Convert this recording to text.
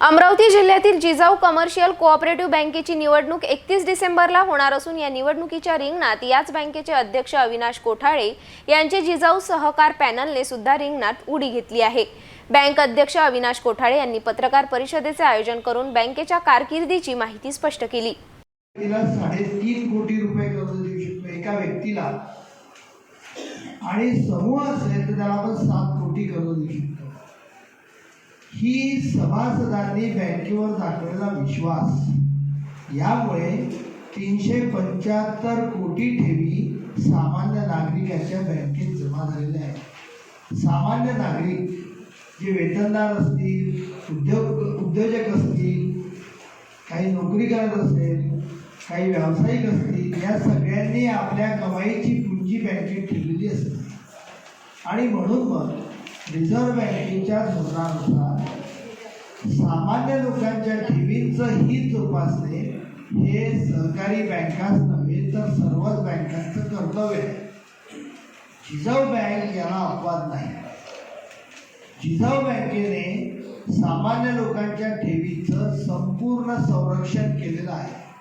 अमरावती जिल्ह्यातील Jijau commercial cooperative बँकेची निवडणूक एकतीस डिसेंबरला होणार असून या निवडणुकीच्या रिंगणात याच बँकेचे अध्यक्ष अविनाश कोठाळे यांचे जिजाऊ सहकार पॅनलने सुद्धा रिंगणात उडी घेतली आहे. बँक अध्यक्ष अविनाश कोठाळे यांनी पत्रकार परिषदेचे आयोजन करून बँकेच्या कारकिर्दीची माहिती स्पष्ट केली. साडेतीन कोटी रुपये कर्ज देऊ शकतो एका व्यक्तीला. आणि समूह असेल तर त्याला आपण सात कोटी कर्ज देऊ शकतो. ही सभासदांनी बँकेवर दाखवलेला विश्वास. यामुळे तीनशे पंच्याहत्तर कोटी ठेवी सामान्य नागरिकांच्या बँकेत जमा झालेल्या आहेत. सामान्य नागरिक जे वेतनदार असतील उद्योग उद्योजक असतील काही नोकरी करत असेल काही व्यावसायिक असतील या सगळ्यांनी आपल्या कमाईची पुंजी बँकेत ठेवलेली असते. आणि म्हणून मग रिझर्व्ह बँकेच्या धोरणानुसार सामान्य लोकांच्या ठेवींचं हित जोपासणे हे सहकारी बँकाच नव्हे तर सर्वच बँकांचं कर्तव्य आहे. जिजाऊ बँक याला अपवाद नाही. जिजाऊ बँकेने सामान्य लोकांच्या ठेवीचं संपूर्ण संरक्षण केलेलं आहे.